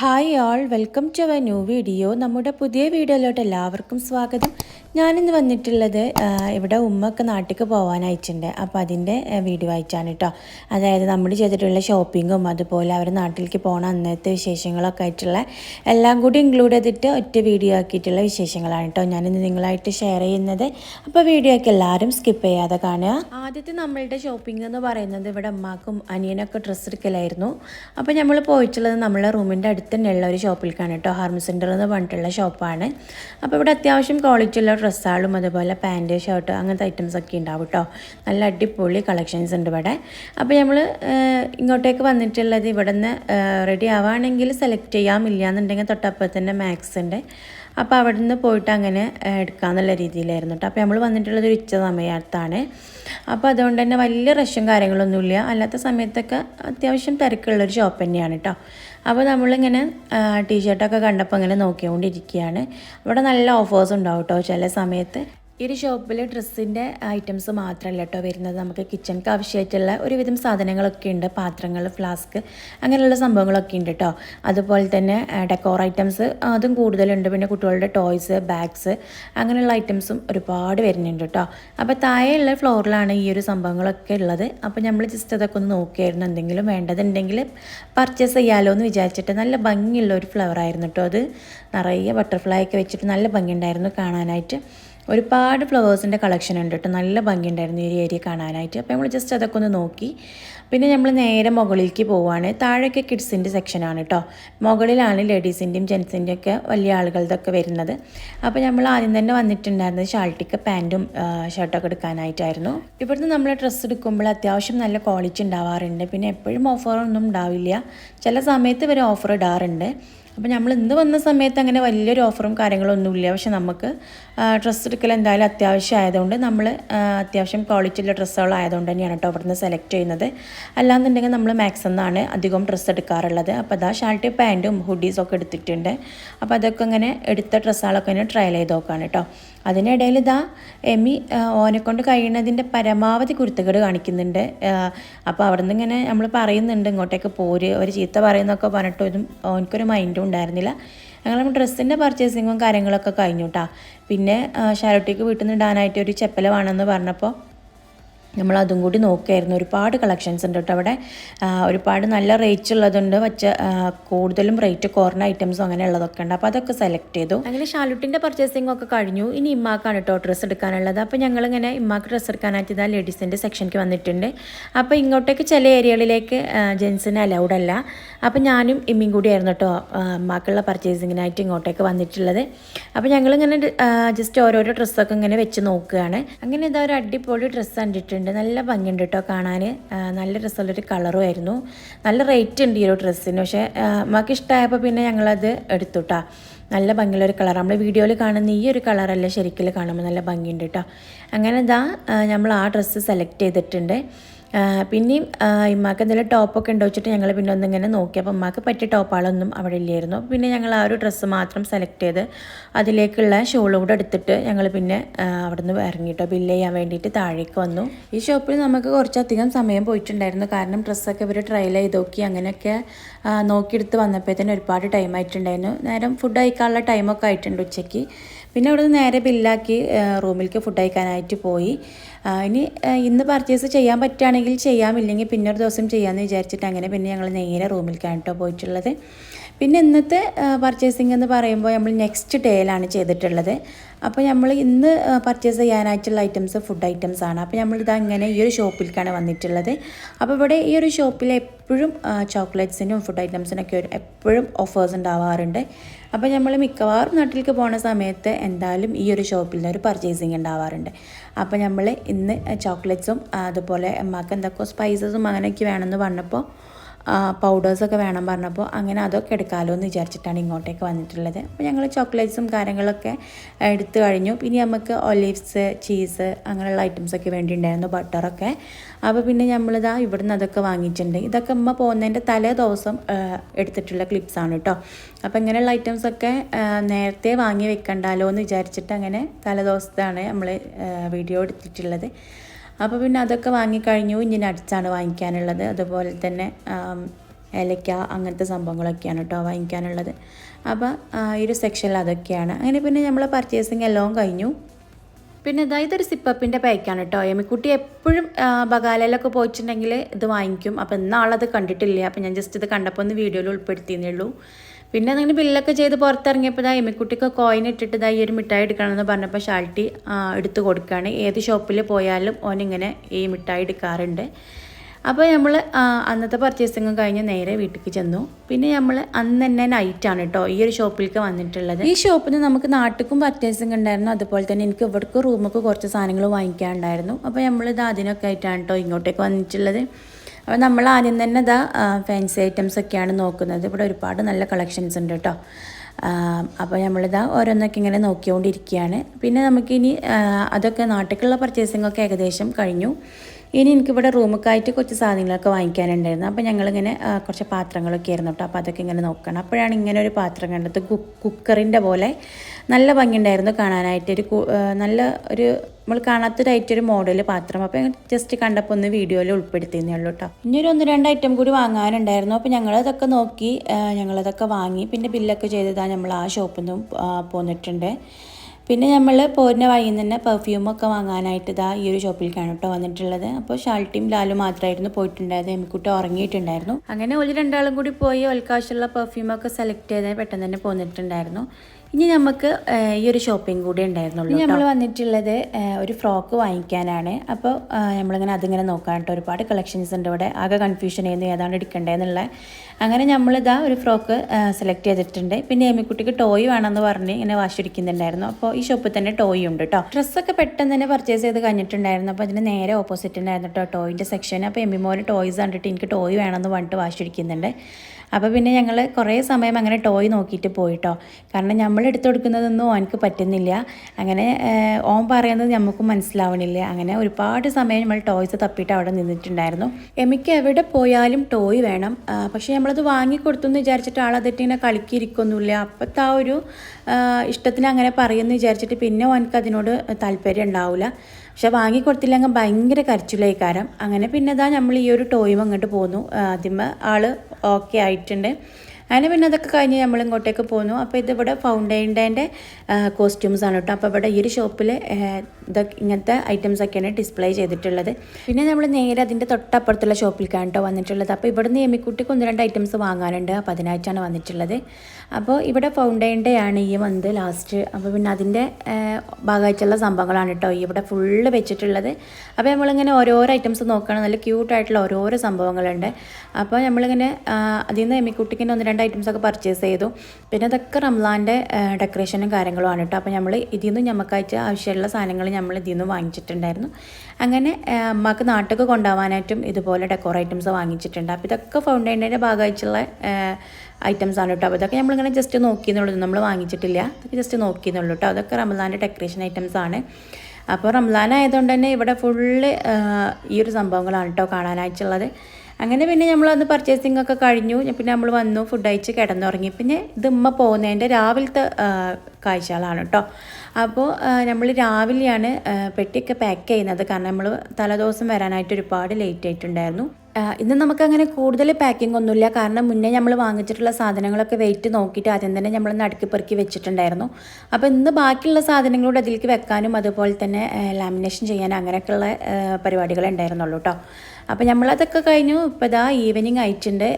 Hi all welcome to our new video നമ്മുടെ പുതിയ വീഡിയോയിലോട്ട് എല്ലാവർക്കും സ്വാഗതം. ഞാനിന്ന് വന്നിട്ടുള്ളത് ഇവിടെ ഉമ്മൊക്കെ നാട്ടിലേക്ക് അയച്ചിട്ടുണ്ട്. അപ്പോൾ അതിന്റെ വീഡിയോ അയച്ചാണ് കേട്ടോ അതായത് നമ്മൾ ചെയ്തിട്ടുള്ള ഷോപ്പിങ്ങും അതുപോലെ അവർ നാട്ടിലേക്ക് പോകണ അന്നത്തെ വിശേഷങ്ങളൊക്കെ ആയിട്ടുള്ള എല്ലാം കൂടി ഇൻക്ലൂഡ് ചെയ്തിട്ട് ഒറ്റ വീഡിയോ ആക്കിയിട്ടുള്ള വിശേഷങ്ങളാണ് കേട്ടോ ഞാനിന്ന് നിങ്ങളായിട്ട് ഷെയർ ചെയ്യുന്നത്. അപ്പോൾ വീഡിയോ ഒക്കെ എല്ലാവരും സ്കിപ്പ് ചെയ്യാതെ കാണുക. ആദ്യത്തെ നമ്മളുടെ ഷോപ്പിംഗ് എന്ന് പറയുന്നത് ഇവിടെ അമ്മാക്കും അനിയനൊക്കെ ഡ്രസ്സ് എടുക്കലായിരുന്നു. അപ്പോൾ നമ്മൾ പോയിട്ടുള്ളത് നമ്മളെ റൂമിന്റെ അടുത്ത് തന്നെയുള്ള ഒരു ഷോപ്പിലേക്കാണ് കേട്ടോ ഹാർമ സെന്റർ എന്ന് പറഞ്ഞിട്ടുള്ള ഷോപ്പാണ് അപ്പോൾ ഇവിടെ അത്യാവശ്യം ക്വാളിറ്റി ഉള്ള ഡ്രസ്സാളും അതുപോലെ പാന്റ് ഷർട്ട് അങ്ങനത്തെ ഐറ്റംസ് ഒക്കെ ഉണ്ടാവും കേട്ടോ നല്ല അടിപൊളി കളക്ഷൻസ് ഉണ്ട് ഇവിടെ. അപ്പോൾ നമ്മൾ ഇങ്ങോട്ടേക്ക് വന്നിട്ടുള്ളത് ഇവിടെ നിന്ന് റെഡി ആവുകയാണെങ്കിൽ സെലക്ട് ചെയ്യാമില്ല എന്നുണ്ടെങ്കിൽ തൊട്ടപ്പുറത്തന്നെ തന്നെ മാക്സ് ഉണ്ട്. അപ്പോൾ അവിടെ നിന്ന് പോയിട്ട് അങ്ങനെ എടുക്കാമെന്നുള്ള രീതിയിലായിരുന്നു കേട്ടോ അപ്പോൾ നമ്മൾ വന്നിട്ടുള്ളത് ഒരു ഉച്ച സമയത്താണ്. അപ്പോൾ അതുകൊണ്ട് തന്നെ വലിയ റഷും കാര്യങ്ങളൊന്നുമില്ല. അല്ലാത്ത സമയത്തൊക്കെ അത്യാവശ്യം തിരക്കുള്ളൊരു ഷോപ്പ് തന്നെയാണ് കേട്ടോ അപ്പോൾ നമ്മളിങ്ങനെ ടീഷർട്ടൊക്കെ കണ്ടപ്പോൾ ഇങ്ങനെ നോക്കിക്കൊണ്ടിരിക്കുകയാണ്. അവിടെ നല്ല ഓഫേഴ്സ് ഉണ്ടാവും കേട്ടോ ചില സമയത്ത്. ഈ ഒരു ഷോപ്പിൽ ഡ്രസ്സിന്റെ ഐറ്റംസ് മാത്രമല്ല കേട്ടോ വരുന്നത്. നമുക്ക് കിച്ചൻക്ക് ആവശ്യമായിട്ടുള്ള ഒരുവിധം സാധനങ്ങളൊക്കെ ഉണ്ട്. പാത്രങ്ങൾ ഫ്ലാസ്ക് അങ്ങനെയുള്ള സംഭവങ്ങളൊക്കെ ഉണ്ട് കേട്ടോ അതുപോലെ തന്നെ ഡെക്കോർ ഐറ്റംസ് അതും കൂടുതലുണ്ട്. പിന്നെ കുട്ടികളുടെ ടോയ്സ് ബാഗ്സ് അങ്ങനെയുള്ള ഐറ്റംസും ഒരുപാട് വരുന്നുണ്ട് കേട്ടോ അപ്പോൾ താഴെയുള്ള ഫ്ലോറിലാണ് ഈ ഒരു സംഭവങ്ങളൊക്കെ ഉള്ളത്. അപ്പോൾ നമ്മൾ ജസ്റ്റ് അതൊക്കെ ഒന്ന് നോക്കിയായിരുന്നു. എന്തെങ്കിലും വേണ്ടതുണ്ടെങ്കിൽ പർച്ചേസ് ചെയ്യാമല്ലോ എന്ന് വിചാരിച്ചിട്ട് നല്ല ഭംഗിയുള്ള ഒരു ഫ്ലവർ ആയിരുന്നു കേട്ടോ അത്. നിറയെ ബട്ടർഫ്ലൈ ഒക്കെ വെച്ചിട്ട് നല്ല ഭംഗിയുണ്ടായിരുന്നു കാണാനായിട്ട്. ഒരുപാട് ഫ്ലവേഴ്സിന്റെ കളക്ഷൻ ഉണ്ട് കേട്ടോ. നല്ല ഭംഗിയുണ്ടായിരുന്നു ഈ ഏരിയ കാണാനായിട്ട്. അപ്പോൾ നമ്മൾ ജസ്റ്റ് അതൊക്കെ ഒന്ന് നോക്കി. പിന്നെ നമ്മൾ നേരെ മുകളിലേക്ക് പോവുകയാണ്. താഴെയൊക്കെ കിഡ്സിന്റെ സെക്ഷനാണ് കേട്ടോ. മുകളിലാണ് ലേഡീസിന്റെയും ജെൻസിന്റെയും ഒക്കെ വലിയ ആളുകളുടെയൊക്കെ വരുന്നത്. അപ്പോൾ നമ്മൾ ആദ്യം തന്നെ വന്നിട്ടുണ്ടായിരുന്നത് ഷാൾട്ടിക്ക് പാന്റും ഷർട്ടൊക്കെ എടുക്കാനായിട്ടായിരുന്നു. ഇവിടുന്ന് നമ്മൾ ഡ്രസ്സ് എടുക്കുമ്പോൾ അത്യാവശ്യം നല്ല ക്വാളിറ്റി ഉണ്ടാവാറുണ്ട്. പിന്നെ എപ്പോഴും ഓഫറൊന്നും ഉണ്ടാവില്ല. ചില സമയത്ത് ഇവർ ഓഫർ ഇടാറുണ്ട്. അപ്പോൾ നമ്മൾ ഇന്ന് വന്ന സമയത്ത് അങ്ങനെ വലിയൊരു ഓഫറും കാര്യങ്ങളൊന്നുമില്ല. പക്ഷെ നമുക്ക് ഡ്രസ്സ് എടുക്കൽ എന്തായാലും അത്യാവശ്യം ആയതുകൊണ്ട് നമ്മൾ അത്യാവശ്യം ക്വാളിറ്റിയുള്ള ഡ്രസ്സുകളായതുകൊണ്ട് തന്നെയാണ് കേട്ടോ അവിടെ നിന്ന് സെലക്ട് ചെയ്യുന്നത്. അല്ലാന്നുണ്ടെങ്കിൽ നമ്മൾ മാക്സ് എന്നാണ് അധികം ഡ്രസ്സ് എടുക്കാറുള്ളത്. അപ്പോൾ അതാ ഷാൾട്ട് പാന്റും ഹുഡീസൊക്കെ എടുത്തിട്ടുണ്ട്. അപ്പോൾ അതൊക്കെ ഇങ്ങനെ എടുത്ത ഡ്രസ്സുകളൊക്കെ ഇങ്ങനെ ട്രയൽ ചെയ്ത് നോക്കുകയാണ് കേട്ടോ. അതിനിടയിൽ ഇതാ എമി ഓനെക്കൊണ്ട് ഓനെ കൊണ്ട് കഴിയുന്നതിന്റെ പരമാവധി കുരുത്തക്കേട് കാണിക്കുന്നുണ്ട്. അപ്പോൾ അവിടെ നിന്ന് ഇങ്ങനെ നമ്മൾ പറയുന്നുണ്ട് ഇങ്ങോട്ടേക്ക് പോര്. ഒരു ചീത്ത പറയുന്നൊക്കെ പറഞ്ഞിട്ട് ഒരു ഓനക്കൊരു മൈൻഡും ഉണ്ടായിരുന്നില്ല. ഞങ്ങൾ ഡ്രസ്സിന്റെ പർച്ചേസിങ്ങും കാര്യങ്ങളൊക്കെ കഴിഞ്ഞു കേട്ടോ പിന്നെ ഷാരോട്ടിക്ക് വീട്ടിൽ നിന്ന് ഇടാനായിട്ട് ഒരു ചെപ്പല വേണമെന്ന് പറഞ്ഞപ്പോൾ നമ്മൾ അതും കൂടി നോക്കുകയായിരുന്നു ഒരുപാട് കളക്ഷൻസ് ഉണ്ട് കേട്ടോ അവിടെ. ഒരുപാട് നല്ല റേറ്റ് ഉള്ളതുണ്ട്. പച്ച കൂടുതലും റേറ്റ് കുറഞ്ഞ ഐറ്റംസും അങ്ങനെ ഉള്ളതൊക്കെ ഉണ്ട്. അപ്പോൾ അതൊക്കെ സെലക്ട് ചെയ്തു. അങ്ങനെ ഷാലുട്ടിന്റെ പർച്ചേസിംഗ് ഒക്കെ കഴിഞ്ഞു. ഇനി ഇമ്മാക്കാണ് കേട്ടോ ഡ്രസ്സ് എടുക്കാനുള്ളത്. അപ്പോൾ ഞങ്ങളിങ്ങനെ ഇമ്മാക്ക് ഡ്രസ്സ് എടുക്കാനായിട്ട് ഇതാ ലേഡീസിന്റെ സെക്ഷനിലേക്ക് വന്നിട്ടുണ്ട്. അപ്പോൾ ഇങ്ങോട്ടേക്ക് ചില ഏരിയകളിലേക്ക് ജെൻസിന് അലൗഡ് അല്ല. അപ്പോൾ ഞാനും ഇമ്മിയും കൂടിയായിരുന്നു കേട്ടോ ഇമ്മാക്കുള്ള പർച്ചേസിങ്ങിനായിട്ട് ഇങ്ങോട്ടേക്ക് വന്നിട്ടുള്ളത്. അപ്പോൾ ഞങ്ങളിങ്ങനെ ജസ്റ്റ് ഓരോരോ ഡ്രസ്സൊക്കെ ഇങ്ങനെ വെച്ച് നോക്കുകയാണ്. അങ്ങനെ ഇതാ ഒരു അടിപൊളി ഡ്രസ്സ് കണ്ടിട്ടുണ്ട്. നല്ല ഭംഗിയുണ്ട് കേട്ടോ കാണാൻ നല്ല രസമുള്ളൊരു കളറും ആയിരുന്നു. നല്ല റേറ്റ് ഉണ്ട് ഈ ഒരു ഡ്രസ്സിന് പക്ഷേ നമുക്ക് ഇഷ്ടമായപ്പോൾ പിന്നെ ഞങ്ങളത് എടുത്തു കേട്ടോ നല്ല ഭംഗിയുള്ള ഒരു കളർ നമ്മൾ വീഡിയോയിൽ കാണുന്ന ഈ ഒരു കളറല്ല ശരിക്കും കാണുമ്പോൾ നല്ല ഭംഗിയുണ്ട് കേട്ടോ അങ്ങനെ ഇതാ നമ്മൾ ആ ഡ്രസ്സ് സെലക്ട് ചെയ്തിട്ടുണ്ട്. പിന്നെയും ഇമ്മാക്ക് എന്തെങ്കിലും ടോപ്പൊക്കെ ഉണ്ടോ വെച്ചിട്ട് ഞങ്ങൾ പിന്നെ ഒന്നിങ്ങനെ നോക്കി. അപ്പോൾ ഉമ്മാക്ക് പറ്റിയ ടോപ്പാളൊന്നും അവിടെ ഇല്ലായിരുന്നു. പിന്നെ ഞങ്ങൾ ആ ഒരു ഡ്രസ്സ് മാത്രം സെലക്ട് ചെയ്ത് അതിലേക്കുള്ള ഷോളും കൂടെ എടുത്തിട്ട് ഞങ്ങൾ പിന്നെ അവിടെ നിന്ന് ഇറങ്ങിയിട്ടോ ബില്ല് ചെയ്യാൻ വേണ്ടിയിട്ട് താഴേക്ക് വന്നു. ഈ ഷോപ്പിൽ നമുക്ക് കുറച്ചധികം സമയം പോയിട്ടുണ്ടായിരുന്നു. കാരണം ഡ്രസ്സൊക്കെ ഇവർ ട്രയൽ ചെയ്ത് നോക്കി അങ്ങനെയൊക്കെ നോക്കിയെടുത്ത് വന്നപ്പോഴത്തേന് ഒരുപാട് ടൈം ആയിട്ടുണ്ടായിരുന്നു. നേരം ഫുഡ് കഴിക്കാനുള്ള ടൈമൊക്കെ ആയിട്ടുണ്ട് ഉച്ചയ്ക്ക്. പിന്നെ അവിടെ നിന്ന് നേരെ ബില്ലാക്കി റൂമിലേക്ക് ഫുഡ് കഴിക്കാനായിട്ട് പോയി. ഇനി ഇന്ന് പർച്ചേസ് ചെയ്യാൻ പറ്റുകയാണെങ്കിൽ ചെയ്യാമില്ലെങ്കിൽ പിന്നെ ഒരു ദിവസം ചെയ്യാമെന്ന് വിചാരിച്ചിട്ട് അങ്ങനെ പിന്നെ ഞങ്ങൾ നേരെ റൂമിലേക്കാണ് കേട്ടോ പോയിട്ടുള്ളത്. പിന്നെ ഇന്നത്തെ പർച്ചേസിംഗ് എന്ന് പറയുമ്പോൾ നമ്മൾ നെക്സ്റ്റ് ഡേയിലാണ് ചെയ്തിട്ടുള്ളത്. അപ്പോൾ നമ്മൾ ഇന്ന് പർച്ചേസ് ചെയ്യാനായിട്ടുള്ള ഐറ്റംസ് ഫുഡ് ഐറ്റംസ് ആണ്. അപ്പോൾ നമ്മളിത് അങ്ങനെ ഈ ഒരു ഷോപ്പിലേക്കാണ് വന്നിട്ടുള്ളത്. അപ്പോൾ ഇവിടെ ഈ ഒരു ഷോപ്പിൽ എപ്പോഴും ചോക്ലേറ്റ്സിനും ഫുഡ് ഐറ്റംസിനൊക്കെ എപ്പോഴും ഓഫേഴ്സ് ഉണ്ടാവാറുണ്ട്. അപ്പോൾ നമ്മൾ മിക്കവാറും നാട്ടിലേക്ക് പോണ സമയത്ത് എന്തായാലും ഈ ഒരു ഷോപ്പിൽ നിന്ന് ഒരു പർച്ചേസിങ് ഉണ്ടാവാറുണ്ട്. അപ്പോൾ നമ്മൾ ഇന്ന് ചോക്ലേറ്റ്സും അതുപോലെ അമ്മയ്ക്ക് എന്തൊക്കെ സ്പൈസസും അങ്ങനെയൊക്കെ വേണമെന്ന് പറഞ്ഞപ്പോൾ പൗഡേഴ്സൊക്കെ വേണം പറഞ്ഞപ്പോൾ അങ്ങനെ അതൊക്കെ എടുക്കാമല്ലോ എന്ന് വിചാരിച്ചിട്ടാണ് ഇങ്ങോട്ടേക്ക് വന്നിട്ടുള്ളത്. അപ്പോൾ ഞങ്ങൾ ചോക്ലേറ്റ്സും കാര്യങ്ങളൊക്കെ എടുത്തു കഴിഞ്ഞു. പിന്നെ നമുക്ക് ഒലീവ്സ് ചീസ് അങ്ങനെയുള്ള ഐറ്റംസൊക്കെ ഉണ്ടായിരുന്നു ബട്ടറൊക്കെ അപ്പോൾ പിന്നെ നമ്മളിതാ ഇവിടുന്ന് അതൊക്കെ വാങ്ങിച്ചിട്ടുണ്ട് ഇതൊക്കെ അമ്മ പോകുന്നതിന്റെ തലേ ദിവസം എടുത്തിട്ടുള്ള ക്ലിപ്സാണ് കേട്ടോ അപ്പോൾ ഇങ്ങനെയുള്ള ഐറ്റംസൊക്കെ നേരത്തെ വാങ്ങി വെക്കണ്ടല്ലോ എന്ന് വിചാരിച്ചിട്ട് അങ്ങനെ തലേ ദിവസത്താണ് നമ്മൾ വീഡിയോ എടുത്തിട്ടുള്ളത്. അപ്പോൾ പിന്നെ അതൊക്കെ വാങ്ങിക്കഴിഞ്ഞു. ഇനി നട്ട്സാണ് വാങ്ങിക്കാനുള്ളത്. അതുപോലെ തന്നെ ഏലക്ക അങ്ങനത്തെ സംഭവങ്ങളൊക്കെയാണ് കേട്ടോ വാങ്ങിക്കാനുള്ളത്. അപ്പോൾ ഈ ഒരു സെക്ഷനിൽ അതൊക്കെയാണ്. അങ്ങനെ പിന്നെ നമ്മൾ പർച്ചേസിങ് എല്ലാം കഴിഞ്ഞു. പിന്നെ ഇതാ ഇതൊരു സിപ്പപ്പിന്റെ പാക്കാണ് കേട്ടോ. എമിക്കുട്ടി എപ്പോഴും ബഗാലയിലൊക്കെ പോയിട്ടുണ്ടെങ്കിൽ ഇത് വാങ്ങിക്കും. അപ്പോൾ ഇന്നാളത് കണ്ടിട്ടില്ല. അപ്പോൾ ഞാൻ ജസ്റ്റ് ഇത് കണ്ടപ്പോൾ ഒന്ന് വീഡിയോയിൽ ഉൾപ്പെടുത്തിയെന്നേ ഉള്ളൂ. പിന്നെ അങ്ങനെ ബില്ലൊക്കെ ചെയ്ത് പുറത്തിറങ്ങിയപ്പോൾ ഇതാ എമ്മിക്കുട്ടിക്ക് കോയിൻ ഇട്ടിട്ട് ഇതാ ഈ ഒരു മിഠായി എടുക്കണമെന്ന് പറഞ്ഞപ്പോൾ ഷാൾട്ടി എടുത്തു എടുത്ത് കൊടുക്കുകയാണ്. ഏത് ഷോപ്പിൽ പോയാലും ഓനിങ്ങനെ ഈ മിഠായി എടുക്കാറുണ്ട്. അപ്പോൾ നമ്മൾ അന്നത്തെ പർച്ചേസിങ് കഴിഞ്ഞ് നേരെ വീട്ടിലേക്ക് ചെന്നു. പിന്നെ നമ്മൾ അന്ന് തന്നെ നൈറ്റാണ് കേട്ടോ ഈ ഒരു ഷോപ്പിലേക്ക് വന്നിട്ടുള്ളത്. ഈ ഷോപ്പിൽ നിന്ന് നമുക്ക് നാട്ടിലും പർച്ചേസിങ് ഉണ്ടായിരുന്നു. അതുപോലെ തന്നെ എനിക്ക് ഇവിടേക്ക് റൂമൊക്കെ കുറച്ച് സാധനങ്ങൾ വാങ്ങിക്കാനുണ്ടായിരുന്നു. അപ്പോൾ നമ്മളിത് അതിനൊക്കെ ആയിട്ടാണ് കേട്ടോ ഇങ്ങോട്ടേക്ക് വന്നിട്ടുള്ളത്. അപ്പോൾ നമ്മൾ ആദ്യം തന്നെ ഇതാ ഫാൻസി ഐറ്റംസ് ഒക്കെയാണ് നോക്കുന്നത്. ഇവിടെ ഒരുപാട് നല്ല കളക്ഷൻസ് ഉണ്ട് കേട്ടോ അപ്പോൾ നമ്മളിതാ ഓരോന്നൊക്കെ ഇങ്ങനെ നോക്കിക്കൊണ്ടിരിക്കുകയാണ്. പിന്നെ നമുക്കിനി അതൊക്കെ നാട്ടിലേക്കുള്ള പർച്ചേസിംഗ് ഒക്കെ ഏകദേശം കഴിഞ്ഞു. ഇനി എനിക്കിവിടെ റൂമൊക്കെയായിട്ട് കുറച്ച് സാധനങ്ങളൊക്കെ വാങ്ങിക്കാനുണ്ടായിരുന്നു. അപ്പോൾ ഞങ്ങളിങ്ങനെ കുറച്ച് പാത്രങ്ങളൊക്കെ ആയിരുന്നു കേട്ടോ അപ്പോൾ അതൊക്കെ ഇങ്ങനെ നോക്കണം. അപ്പോഴാണ് ഇങ്ങനെ ഒരു പാത്രം കണ്ടത്. കുക്കറിന്റെ പോലെ നല്ല ഭംഗിയുണ്ടായിരുന്നു കാണാനായിട്ട്. ഒരു നല്ല ഒരു നമ്മൾ കാണാത്തതായിട്ടൊരു മോഡൽ പാത്രം. അപ്പോൾ ജസ്റ്റ് കണ്ടപ്പോൾ ഒന്ന് വീഡിയോയിൽ ഉൾപ്പെടുത്തിയെന്നേ ഉള്ളൂ കേട്ടോ ഇനി ഒരു ഒന്ന് രണ്ട് ഐറ്റം കൂടി വാങ്ങാനുണ്ടായിരുന്നു. അപ്പോൾ ഞങ്ങളതൊക്കെ നോക്കി ഞങ്ങളതൊക്കെ വാങ്ങി. പിന്നെ ബില്ലൊക്കെ ചെയ്തതാണ് നമ്മൾ ആ ഷോപ്പിൽ നിന്നും പോന്നിട്ടുണ്ട്. പിന്നെ നമ്മൾ പോരിനെ വഴിയിൽ നിന്ന് പെർഫ്യൂമൊക്കെ വാങ്ങാനായിട്ട് ഇതാ ഈ ഒരു ഷോപ്പിലേക്കാണ് കേട്ടോ വന്നിട്ടുള്ളത്. അപ്പോൾ ഷാൾട്ടിയും ലാലും മാത്രമായിരുന്നു പോയിട്ടുണ്ടായത്. എമ്മിക്കുട്ടി ഉറങ്ങിയിട്ടുണ്ടായിരുന്നു. അങ്ങനെ ഒരു രണ്ടാളും കൂടി പോയി ഒൽക്കാശുള്ള പെർഫ്യൂമൊക്കെ സെലക്ട് ചെയ്ത് പെട്ടെന്ന് തന്നെ പോന്നിട്ടുണ്ടായിരുന്നു. ഇനി നമുക്ക് ഈ ഒരു ഷോപ്പിംഗ് കൂടി ഉണ്ടായിരുന്നുള്ളൂ നമ്മൾ വന്നിട്ടുള്ളത് ഒരു ഫ്രോക്ക് വാങ്ങിക്കാനാണ്. അപ്പോൾ നമ്മളിങ്ങനെ അതിങ്ങനെ നോക്കാൻ കേട്ടോ ഒരുപാട് കളക്ഷൻസ് ഉണ്ട് ഇവിടെ. ആകെ കൺഫ്യൂഷൻ ചെയ്യുന്നു ഏതാണ് എടുക്കേണ്ടതെന്നുള്ള അങ്ങനെ നമ്മളിതാ ഒരു ഫ്രോക്ക് സെലക്ട് ചെയ്തിട്ടുണ്ട്. പിന്നെ എമ്മിക്കുട്ടിക്ക് ടോയ് വേണമെന്ന് പറഞ്ഞ് ഇങ്ങനെ വാശിടിക്കുന്നുണ്ടായിരുന്നു അപ്പോൾ ഈ ഷോപ്പിൽ തന്നെ ടോയ് ഉണ്ട് കേട്ടോ ഡ്രസ്സൊക്കെ പെട്ടെന്ന് തന്നെ പർച്ചേസ് ചെയ്ത് കഴിഞ്ഞിട്ടുണ്ടായിരുന്നു. അപ്പോൾ അതിന് നേരെ ഓപ്പോസിറ്റ് ഉണ്ടായിരുന്നു കേട്ടോ ടോയിന്റെ സെക്ഷൻ അപ്പോൾ എമ്മിമോന് ടോയ്സ് കണ്ടിട്ട് എനിക്ക് ടോയ് വേണമെന്ന് പറഞ്ഞിട്ട് വാശിടിക്കുന്നുണ്ട് അപ്പോൾ പിന്നെ ഞങ്ങൾ കുറേ സമയം അങ്ങനെ ടോയ് നോക്കിയിട്ട് പോയിട്ടോ. കാരണം നമ്മൾ എടുത്തു കൊടുക്കുന്നതൊന്നും ഓനക്ക് പറ്റുന്നില്ല. അങ്ങനെ ഓൻ പറയുന്നത് നമുക്ക് മനസ്സിലാവണില്ല. അങ്ങനെ ഒരുപാട് സമയം നമ്മൾ ടോയ്സ് തപ്പിയിട്ട് അവിടെ നിന്നിട്ടുണ്ടായിരുന്നു. എമിക്ക് എവിടെ പോയാലും ടോയ് വേണം. പക്ഷേ നമ്മളത് വാങ്ങിക്കൊടുത്തു എന്ന് വിചാരിച്ചിട്ട് ആളതിട്ട് ഇങ്ങനെ കളിക്കിരിക്കൊന്നുമില്ല. അപ്പോഴത്തെ ആ ഒരു ഇഷ്ടത്തിന് അങ്ങനെ പറയുമെന്ന് വിചാരിച്ചിട്ട് പിന്നെ ഓനക്ക് അതിനോട് താല്പര്യം ഉണ്ടാവില്ല പക്ഷെ വാങ്ങിക്കൊടുത്തില്ലെങ്കിൽ ഭയങ്കര കരച്ചിലേക്കാരം അങ്ങനെ പിന്നെ ഇതാ നമ്മൾ ഈ ഒരു ടോയും അങ്ങോട്ട് പോന്നു. ആദ്യം ആൾ ഓക്കെ ആയിട്ടുണ്ട്. അങ്ങനെ പിന്നെ അതൊക്കെ കഴിഞ്ഞ് നമ്മൾ ഇങ്ങോട്ടേക്ക് പോന്നു അപ്പോൾ ഇതിവിടെ ഫൗണ്ടൈന്റെ കോസ്റ്റ്യൂംസ് ആണ് കേട്ടോ. അപ്പോൾ ഇവിടെ ഈ ഒരു ഷോപ്പിൽ ഇതൊക്കെ ഇങ്ങനത്തെ ഐറ്റംസ് ഒക്കെയാണ് ഡിസ്പ്ലേ ചെയ്തിട്ടുള്ളത്. പിന്നെ നമ്മൾ നേരെ അതിന്റെ തൊട്ടപ്പുറത്തുള്ള ഷോപ്പിൽ കേട്ടോ വന്നിട്ടുള്ളത്. അപ്പോൾ ഇവിടുന്ന് എമിക്കുട്ടിക്ക് ഒന്ന് രണ്ട് ഐറ്റംസ് വാങ്ങാനുണ്ട്. അപ്പോൾ അതിനായിട്ടാണ് വന്നിട്ടുള്ളത്. അപ്പോൾ ഇവിടെ ഫൗണ്ടേന്റെ ആണ് ഈ മന്ത് ലാസ്റ്റ് അപ്പോൾ പിന്നെ അതിന്റെ ഭാഗമായിട്ടുള്ള സംഭവങ്ങളാണ് കേട്ടോ ഇവിടെ ഫുള്ള് വെച്ചിട്ടുള്ളത്. അപ്പോൾ നമ്മളിങ്ങനെ ഓരോരോ ഐറ്റംസ് നോക്കുകയാണ് നല്ല ക്യൂട്ടായിട്ടുള്ള ഓരോരോ സംഭവങ്ങളുണ്ട്. അപ്പോൾ നമ്മളിങ്ങനെ അതിൽ നിന്ന് എമ്മിക്കുട്ടിക്കിന്റെ ഒന്ന് രണ്ട് ഐറ്റംസ് ഒക്കെ പർച്ചേസ് ചെയ്തു. പിന്നെ അതൊക്കെ റംലാന്റെ ഡെക്കറേഷനും കാര്യങ്ങളുമാണ് കേട്ടോ അപ്പോൾ നമ്മൾ ഇതിൽ നിന്ന് നമുക്കായിട്ട് ആവശ്യമുള്ള സാധനങ്ങൾ നമ്മൾ ഇതിൽ നിന്ന് വാങ്ങിച്ചിട്ടുണ്ടായിരുന്നു. അങ്ങനെ അമ്മയ്ക്ക് നാട്ടിലേക്ക് കൊണ്ടുപോകാനായിട്ടും ഇതുപോലെ ഡെക്കോർ ഐറ്റംസ് വാങ്ങിച്ചിട്ടുണ്ട്. അപ്പോൾ ഇതൊക്കെ ഫൗണ്ടൈന്റെ ഭാഗമായിട്ടുള്ള ഐറ്റംസ് ആണ് കേട്ടോ അപ്പോൾ ഇതൊക്കെ നമ്മളിങ്ങനെ ജസ്റ്റ് നോക്കിയെന്നുള്ളൂ നമ്മൾ വാങ്ങിച്ചിട്ടില്ല. അതൊക്കെ ജസ്റ്റ് നോക്കിയെന്നുള്ളൂ കേട്ടോ അതൊക്കെ റംലാന്റെ ഡെക്കറേഷൻ ഐറ്റംസ് ആണ്. അപ്പോൾ റംസാൻ ആയതുകൊണ്ട് തന്നെ ഇവിടെ ഫുള്ള് ഈ ഒരു സംഭവങ്ങളാണ് കേട്ടോ കാണാനായിട്ടുള്ളത്. അങ്ങനെ പിന്നെ നമ്മൾ നമ്മളന്ന് പർച്ചേസിംഗ് ഒക്കെ കഴിഞ്ഞു പിന്നെ നമ്മൾ വന്നു ഫുഡ് അയച്ച് കിടന്നുറങ്ങി. പിന്നെ ഇത് ഉമ്മ പോകുന്നതിന്റെ രാവിലത്തെ കാഴ്ചകളാണ് കേട്ടോ അപ്പോൾ നമ്മൾ രാവിലെയാണ് പെട്ടിയൊക്കെ പാക്ക് ചെയ്യുന്നത്. കാരണം നമ്മൾ തലേദിവസം വരാനായിട്ട് ഒരുപാട് ലേറ്റ് ആയിട്ടുണ്ടായിരുന്നു. ഇന്ന് ഇന്ന് നമുക്കങ്ങനെ കൂടുതൽ പാക്കിംഗ് ഒന്നുമില്ല. കാരണം മുന്നേ നമ്മൾ വാങ്ങിച്ചിട്ടുള്ള സാധനങ്ങളൊക്കെ വെയിറ്റ് നോക്കിയിട്ട് ആദ്യം തന്നെ നമ്മൾ നടുക്കി പെറുക്കി വെച്ചിട്ടുണ്ടായിരുന്നു. അപ്പോൾ ഇന്ന് ബാക്കിയുള്ള സാധനങ്ങളോട് അതിലേക്ക് വെക്കാനും അതുപോലെ തന്നെ ലാമിനേഷൻ ചെയ്യാനും അങ്ങനെയൊക്കെയുള്ള പരിപാടികൾ ഉണ്ടായിരുന്നുള്ളൂ കേട്ടോ അപ്പോൾ നമ്മളതൊക്കെ കഴിഞ്ഞു. ഇപ്പോൾ ഇതാ ഈവനിങ് ആയിട്ടുണ്ട്.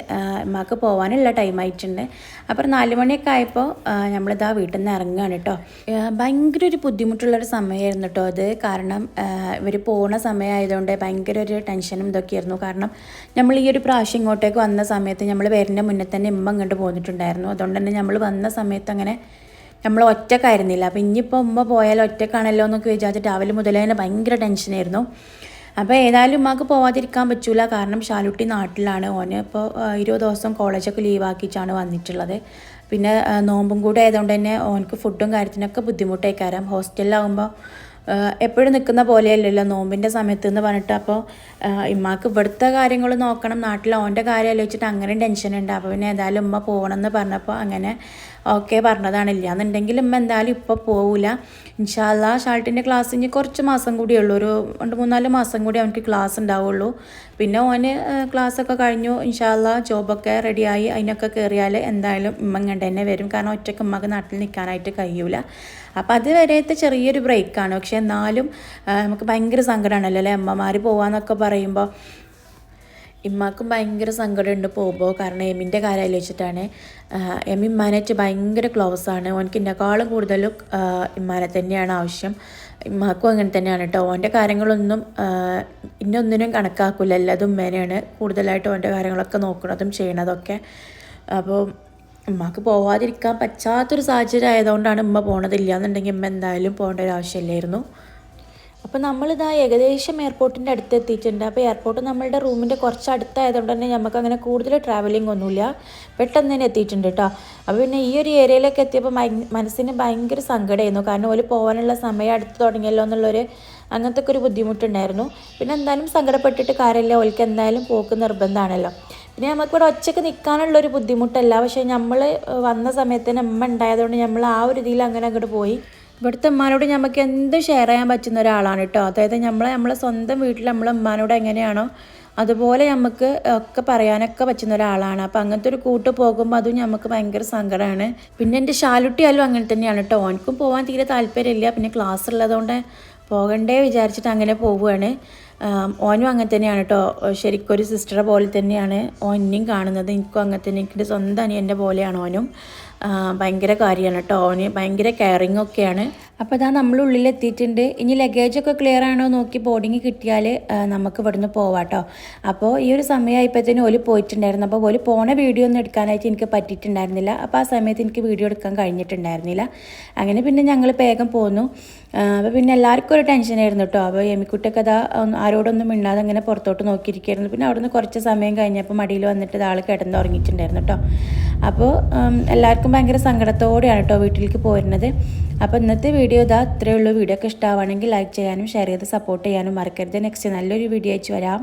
അമ്മയ്ക്ക് പോകാനുള്ള ടൈം ആയിട്ടുണ്ട്. അപ്പോൾ നാല് മണിയൊക്കെ ആയപ്പോൾ നമ്മളിതാ വീട്ടിൽ നിന്ന് ഇറങ്ങുകയാണ് കേട്ടോ ഭയങ്കര ഒരു ബുദ്ധിമുട്ടുള്ളൊരു സമയമായിരുന്നു കേട്ടോ അത്. കാരണം ഇവർ പോണ സമയമായതുകൊണ്ട് ഭയങ്കര ഒരു ടെൻഷനും ഇതൊക്കെയായിരുന്നു. കാരണം നമ്മൾ ഈ ഒരു പ്രാവശ്യം ഇങ്ങോട്ടേക്ക് വന്ന സമയത്ത് നമ്മൾ വരുന്ന മുന്നേ തന്നെ ഇമ്മ അങ്ങോട്ട് പോന്നിട്ടുണ്ടായിരുന്നു. അതുകൊണ്ട് തന്നെ നമ്മൾ വന്ന സമയത്ത് അങ്ങനെ നമ്മൾ ഒറ്റക്കായിരുന്നില്ല. അപ്പോൾ ഇനിയിപ്പോൾ ഉമ്മ പോയാൽ ഒറ്റക്കാണല്ലോ എന്നൊക്കെ വിചാരിച്ചിട്ട് രാവിലെ മുതലേ തന്നെ ഭയങ്കര ടെൻഷനായിരുന്നു. അപ്പോൾ ഏതായാലും ഉമ്മാക്ക് പോവാതിരിക്കാൻ പറ്റൂല. കാരണം ഷാലുട്ടി നാട്ടിലാണ്. ഓന് ഇപ്പോൾ ഇരുപത് ദിവസം കോളേജൊക്കെ ലീവാക്കിയിട്ടാണ് വന്നിട്ടുള്ളത്. പിന്നെ നോമ്പും കൂടെ ആയതുകൊണ്ട് തന്നെ ഓനക്ക് ഫുഡും കാര്യത്തിനൊക്കെ ബുദ്ധിമുട്ടേക്കാരം. ഹോസ്റ്റലിലാകുമ്പോൾ എപ്പോഴും നിൽക്കുന്ന പോലെയല്ലല്ലോ നോമ്പിന്റെ സമയത്ത് എന്ന് പറഞ്ഞിട്ട് അപ്പോൾ ഇമ്മാക്ക് ഇവിടുത്തെ കാര്യങ്ങൾ നോക്കണം. നാട്ടിൽ ഓന്റെ കാര്യം ആലോചിച്ചിട്ട് അങ്ങനെ ടെൻഷൻ ഉണ്ട്. അപ്പോൾ പിന്നെ ഏതായാലും ഉമ്മ പോകണമെന്ന് പറഞ്ഞപ്പോൾ അങ്ങനെ ഓക്കെ പറഞ്ഞതാണ്. ഇല്ല എന്നുണ്ടെങ്കിൽ ഉമ്മ എന്തായാലും ഇപ്പോൾ പോവില്ല ഇൻഷാല്ല ഷാൾട്ടിന്റെ ക്ലാസ് ഇനി കുറച്ച് മാസം കൂടിയേ ഉള്ളൂ. ഒരു രണ്ട് മൂന്നാൽ മാസം കൂടി അവനക്ക് ക്ലാസ് ഉണ്ടാവുള്ളൂ. പിന്നെ ഓന് ക്ലാസ്സൊക്കെ കഴിഞ്ഞു. ഇൻഷാല്ല ജോബൊക്കെ റെഡിയായി അതിനൊക്കെ കയറിയാൽ എന്തായാലും ഉമ്മ ഇങ്ങോട്ട് തന്നെ വരും. കാരണം ഒറ്റയ്ക്ക് ഉമ്മക്ക് നാട്ടിൽ നിൽക്കാനായിട്ട് കഴിയൂല. അപ്പോൾ അത് വരെയത്തെ ചെറിയൊരു ബ്രേക്കാണ് പക്ഷെ എന്നാലും നമുക്ക് ഭയങ്കര സങ്കടമാണല്ലോ അല്ലേ? അമ്മമാർ പോവാന്നൊക്കെ പറയുമ്പോൾ ഇമ്മാക്കും ഭയങ്കര സങ്കടമുണ്ട് പോകുമ്പോൾ. കാരണം എമിന്റെ കാര്യം ആലോചിച്ചിട്ടാണ്. എം ഇമ്മാനായിട്ട് ഭയങ്കര ക്ലോസ് ആണ്. ഓനക്ക് എന്നെക്കാളും കൂടുതലും ഇമ്മാനെ തന്നെയാണ് ആവശ്യം. ഇമ്മാക്കും അങ്ങനെ തന്നെയാണ് കേട്ടോ ഓന്റെ കാര്യങ്ങളൊന്നും ഇന്നൊന്നിനും കണക്കാക്കില്ല എല്ലാതും ഉമ്മേനെയാണ് കൂടുതലായിട്ട് ഓന്റെ കാര്യങ്ങളൊക്കെ നോക്കുന്നതും ചെയ്യണതൊക്കെ. അപ്പോൾ ഉമ്മാക്ക് പോവാതിരിക്കാൻ പറ്റാത്തൊരു സാഹചര്യം ആയതുകൊണ്ടാണ് ഉമ്മ പോണതില്ല. എന്നുണ്ടെങ്കിൽ ഉമ്മ എന്തായാലും പോകേണ്ട ഒരു ആവശ്യമില്ലായിരുന്നു. അപ്പോൾ നമ്മളിതാ ഏകദേശം എയർപോർട്ടിന്റെ അടുത്ത് എത്തിയിട്ടുണ്ട് അപ്പോൾ എയർപോർട്ട് നമ്മളുടെ റൂമിന്റെ കുറച്ച് അടുത്തായതുകൊണ്ട് തന്നെ നമുക്ക് അങ്ങനെ കൂടുതൽ ട്രാവലിംഗ് ഒന്നുമില്ല. പെട്ടെന്ന് തന്നെ എത്തിയിട്ടുണ്ട് കേട്ടോ അപ്പോൾ പിന്നെ ഈ ഒരു ഏരിയയിലേക്ക് എത്തിയപ്പോൾ മനസ്സിന് ഭയങ്കര സങ്കടമായിരുന്നു കാരണം ഒരു പോകാനുള്ള സമയം അടുത്ത് തുടങ്ങിയല്ലോ എന്നുള്ളൊരു അങ്ങനത്തെ ഒക്കെ ഒരു ബുദ്ധിമുട്ടുണ്ടായിരുന്നു. പിന്നെ എന്തായാലും സങ്കടപ്പെട്ടിട്ട് കാര്യമില്ല. ഓൽക്ക് എന്തായാലും പോക്ക് നിർബന്ധമാണല്ലോ പിന്നെ നമുക്കിവിടെ ഒറ്റയ്ക്ക് നിൽക്കാനുള്ളൊരു ബുദ്ധിമുട്ടല്ല. പക്ഷേ നമ്മൾ വന്ന സമയത്ത് തന്നെ അമ്മ ഉണ്ടായതുകൊണ്ട് നമ്മൾ ആ ഒരു രീതിയിൽ അങ്ങനെ അങ്ങോട്ട് പോയി. ഇവിടുത്തെ ഉമ്മാനോട് നമുക്ക് എന്ത് ഷെയർ ചെയ്യാൻ പറ്റുന്ന ഒരാളാണ് കേട്ടോ. അതായത് നമ്മളെ നമ്മളെ സ്വന്തം വീട്ടിൽ നമ്മളെ ഉമ്മാനോട് എങ്ങനെയാണോ അതുപോലെ നമുക്ക് ഒക്കെ പറയാനൊക്കെ പറ്റുന്ന ഒരാളാണ്. അപ്പം അങ്ങനത്തെ ഒരു കൂട്ട് പോകുമ്പോൾ അതും നമുക്ക് ഭയങ്കര സങ്കടമാണ് പിന്നെ എന്റെ ഷാലുട്ടിയാലും അങ്ങനെ തന്നെയാണ് കേട്ടോ. ഓനക്കും പോകാൻ തീരെ താല്പര്യമില്ല. പിന്നെ ക്ലാസ് ഉള്ളതുകൊണ്ട് പോകണ്ടേ വിചാരിച്ചിട്ട് അങ്ങനെ പോവുകയാണ്. ഓനും അങ്ങനെ തന്നെയാണ് കേട്ടോ. ശരിക്കും ഒരു സിസ്റ്ററെ പോലെ തന്നെയാണ് ഓൻ എന്നെയും കാണുന്നത്. എനിക്കും അങ്ങനെ തന്നെ. എനിക്ക് സ്വന്തം അനിയന്റെ പോലെയാണ് ഓനും. ഭയങ്കര കാര്യമാണ് കേട്ടോ. അവന് ഭയങ്കര കെയറിങ് ഒക്കെയാണ്. അപ്പോൾ ഇതാ നമ്മൾ ഉള്ളിൽ എത്തിയിട്ടുണ്ട് ഇനി ലഗേജൊക്കെ ക്ലിയർ ആണോ നോക്കി ബോർഡിങ് കിട്ടിയാൽ നമുക്ക് ഇവിടുന്ന് പോവാം കേട്ടോ അപ്പോൾ ഈ ഒരു സമയമായപ്പോഴത്തേനും ഓൽ പോയിട്ടുണ്ടായിരുന്നു. അപ്പോൾ ഓൽ പോണ വീഡിയോ ഒന്നും എടുക്കാനായിട്ട് എനിക്ക് പറ്റിയിട്ടുണ്ടായിരുന്നില്ല. അപ്പോൾ ആ സമയത്ത് എനിക്ക് വീഡിയോ എടുക്കാൻ കഴിഞ്ഞിട്ടുണ്ടായിരുന്നില്ല. അങ്ങനെ പിന്നെ ഞങ്ങൾ വേഗം പോന്നു. അപ്പോൾ പിന്നെ എല്ലാവർക്കും ഒരു ടെൻഷനായിരുന്നു കേട്ടോ അപ്പോൾ എമിക്കുട്ടൊക്കെ അതാ ആരോടൊന്നും മിണ്ടാതെ അങ്ങനെ പുറത്തോട്ട് നോക്കിയിരിക്കുകയായിരുന്നു പിന്നെ അവിടുന്ന് കുറച്ച് സമയം കഴിഞ്ഞപ്പോൾ മടിയിൽ വന്നിട്ട് ആൾ കിടന്ന് ഉറങ്ങിയിട്ടുണ്ടായിരുന്നു കേട്ടോ അപ്പോൾ ഉം, എല്ലാവർക്കും ഭയങ്കര സങ്കടത്തോടെയാണ് കേട്ടോ വീട്ടിലേക്ക് പോരുന്നത്. അപ്പോൾ ഇന്നത്തെ വീഡിയോ ഇതാ ഇത്രയേ ഉള്ളൂ. വീഡിയോ ഒക്കെ ഇഷ്ടമാവുകയാണെങ്കിൽ ലൈക്ക് ചെയ്യാനും ഷെയർ ചെയ്ത് സപ്പോർട്ട് ചെയ്യാനും മറക്കരുത്. നെക്സ്റ്റ് നല്ലൊരു വീഡിയോ അയച്ചു വരാം.